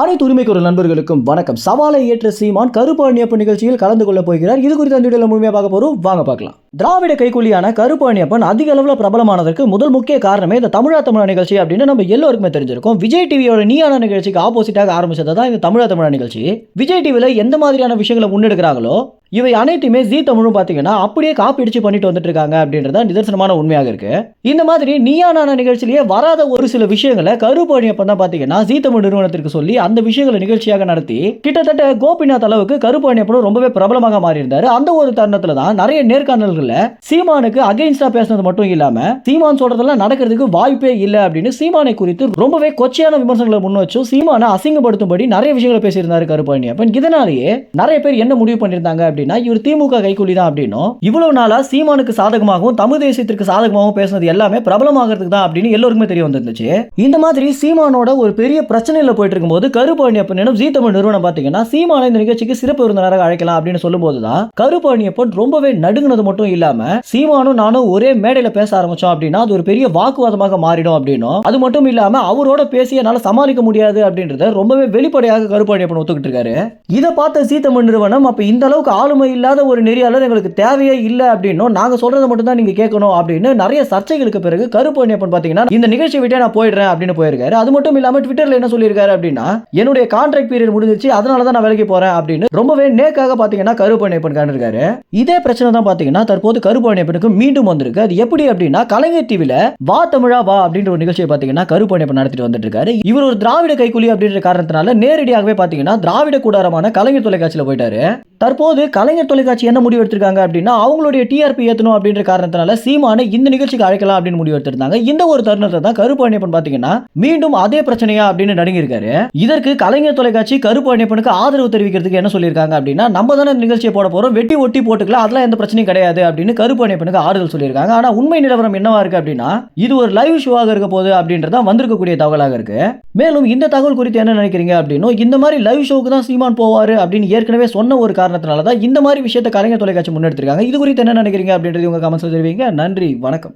அனைத்து உரிமைக்குற நண்பர்களுக்கும் வணக்கம். சவாலை ஏற்ற சீமான் கருப்பாணியப்பன் நிகழ்ச்சியில் கலந்து கொள்ள போகிறார். இது குறித்த அந்த வீடியோவில் முழுமையாக பார்க்க போகிறோம் வாங்க பார்க்கலாம். திராவிட கைகூலியான கருப்பு அணியப்பன் அதிக அளவில் பிரபலமானதற்கு முதல் முக்கிய காரணமே இந்த தமிழா தமிழா நிகழ்ச்சி அப்படின்னு நம்ம எல்லோருக்குமே தெரிஞ்சிருக்கும். விஜய் டிவியோட நீயான நிகழ்ச்சிக்கு ஆப்போசிட்டாக ஆரம்பிச்சது தான் இந்த தமிழா தமிழா நிகழ்ச்சி. விஜய் டிவியில் எந்த மாதிரியான விஷயங்களை முன்னெடுக்கிறாங்களோ இவை அனைத்துமே ஜீ தமிழும் பார்த்தீங்கன்னா அப்படியே காப்பி அடிச்சு பண்ணிட்டு வந்துட்டு இருக்காங்க அப்படின்றத நிதர்சனமான உண்மையாக இருக்கு. இந்த மாதிரி நீயானான நிகழ்ச்சியிலேயே வராத ஒரு சில விஷயங்களை கருப்பாணியப்பன் தான் பார்த்தீங்கன்னா ஜீ தமிழ் நிறுவனத்திற்கு சொல்லி அந்த விஷயங்களை நிகழ்ச்சியாக நடத்தி கிட்டத்தட்ட கோபிநாத் அளவுக்கு கருப்பாணியப்பனும் ரொம்பவே பிரபலமாக மாறியிருந்தாரு. அந்த ஒரு தருணத்தில் தான் நிறைய நேர்காணல்கள் இருக்குல்ல சீமானுக்கு அகைன்ஸ்டா பேசுனது மட்டும் இல்லாம சீமான் சொல்றதெல்லாம் நடக்கிறதுக்கு வாய்ப்பே இல்லை அப்படின்னு சீமானை குறித்து ரொம்பவே கொச்சையான விமர்சனங்களை முன் வச்சும் சீமானை அசிங்கப்படுத்தும்படி நிறைய விஷயங்களை பேசியிருந்தாரு கருப்பாணி கருப்பாணியப்பன் இதனாலேயே நிறைய பேர் என்ன முடிவு பண்ணியிருந்தாங்க அப்படின்னா இவர் திமுக கைக்கூலி தான் அப்படின்னும். இவ்வளவு நாளா சீமானுக்கு சாதகமாகவும் தமிழ் தேசியத்திற்கு சாதகமாகவும் பேசுனது எல்லாமே பிரபலமாகிறதுக்கு தான் அப்படின்னு எல்லோருக்குமே தெரிய வந்துருந்துச்சு. இந்த மாதிரி சீமானோட ஒரு பெரிய பிரச்சனையில போயிட்டு இருக்கும்போது கருப்பாணியப்பன் எனும் ஜி தமிழ் நிறுவனம் பாத்தீங்கன்னா சீமான இந்த நிகழ்ச்சிக்கு சிறப்பு விருந்தினராக அழைக்கலாம் அப்படின்னு சொல்லும்போது தான் கருப்பாணியப்பன் ரொம்பவே நடுங்கினது மட்டும் இல்லாம சீமானும் நானும் ஒரே மேடையில பேச ஆரம்பிச்சோம் அப்படின்னா அது ஒரு பெரிய வாக்குவாதமாக மாறிடும் அப்படின்னும். அது மட்டும் இல்லாம அவரோட பேசி என்னால சமாளிக்க முடியாது அப்படின்றத ரொம்பவே வெளிப்படையாக கருப்பாணியப்பன் ஒத்துக்கிட்டு இருக்காரு. இதை பார்த்த சீத்தமிழ் நிறுவனம் அப்ப இந்த அளவுக்கு ஆளுமை இல்லாத ஒரு நெறியாளர் எங்களுக்கு தேவையே இல்லை அப்படின்னும். நாங்க சொல்றதை மட்டும் தான் நீங்க கேட்கணும் அப்படின்னு நிறைய சர்ச்சைகளுக்கு பிறகு கருப்பாணியப்பன் பாத்தீங்கன்னா இந்த நிகழ்ச்சி விட்டே நான் போயிடுறேன் அப்படின்னு போயிருக்காரு. அது மட்டும் இல்லாம ட்விட்டர்ல என்ன சொல்லியிருக்காரு அப்படின்னா என்னுடைய கான்ட்ராக்ட் பீரியட் முடிஞ்சிச்சு அதனால தான் நான் வேலைக்கு போறேன் அப்படின்னு ரொம்பவே நேக்காக பாத்தீங்கன்னா கருப்பாணியப்பன் காண்டிருக்காரு இதே பிரச்சனை தான் பாத்தீங்கன்னா தற்போது கருப்பாணியப்பனுக்கு மீண்டும் வந்திருக்கு. அது எப்படி அப்படின்னா கலைஞர் டிவியில வா தமிழா வா அப்படின்ற ஒரு நிகழ்ச்சியை பார்த்தீங்கன்னா கருப்பாணி பெண் நடத்திட்டு வந்துட்டு இருக்காரு இவர் ஒரு திராவிட கைக்கூலி அப்படின்ற காரணத்தினால நேரடியாகவே பார்த்தீங்கன்னா திராவிட கூடாரமான கலைஞர் தொலைக்காட்சியில் போயிட்டாரு. தற்போது கலைஞர் தொலைக்காட்சி என்ன முடிவு எடுத்திருக்காங்க அப்படின்னா அவங்களுடைய டிஆர்பி ஏற்றணும் அப்படின்ற காரணத்தினால சீமானை இந்த நிகழ்ச்சிக்கு அழைக்கலாம் அப்படின்னு முடிவு எடுத்திருந்தாங்க. இந்த ஒரு தருணத்தை தான் கருப்பாணியப்பன் பாத்தீங்கன்னா மீண்டும் அதே பிரச்சனையா அப்படின்னு நடுங்கியிருக்காரு. இதற்கு கலைஞர் தொலைக்காட்சி கருப்பாணியப்பனுக்கு ஆதரவு தெரிவிக்கிறதுக்கு என்ன சொல்லியிருக்காங்க அப்படின்னா நம்ம தானே இந்த நிகழ்ச்சியை போட போறோம் வெட்டி ஒட்டி போட்டுக்கலாம் அதெல்லாம் எந்த பிரச்சனையும் கிடையாது அப்படின்னு கருப்பாணியப்பனுக்கு ஆறுதல் சொல்லியிருக்காங்க. ஆனா உண்மை நிலவரம் என்னவா இருக்கு அப்படின்னா இது ஒரு லைவ் ஷோவாக இருக்க போது அப்படின்றத வந்திருக்கக்கூடிய தகவலாக இருக்கு. மேலும் இந்த தகவல் குறித்து என்ன நினைக்கிறீங்க அப்படின்னும் இந்த மாதிரி லைவ் ஷோவுக்கு தான் சீமான் போவார் அப்படின்னு ஏற்கனவே சொன்ன ஒரு காரணம் காரணத்தினால தான் இந்த மாதிரி விஷயத்தை கலைஞர் தொலைக்காட்சி முன்னெடுத்திருக்காங்க. இது குறித்து என்ன நினைக்கிறீங்க அப்படின்றது உங்க கமெண்ட்ஸ் தெரிவிங்க. நன்றி வணக்கம்.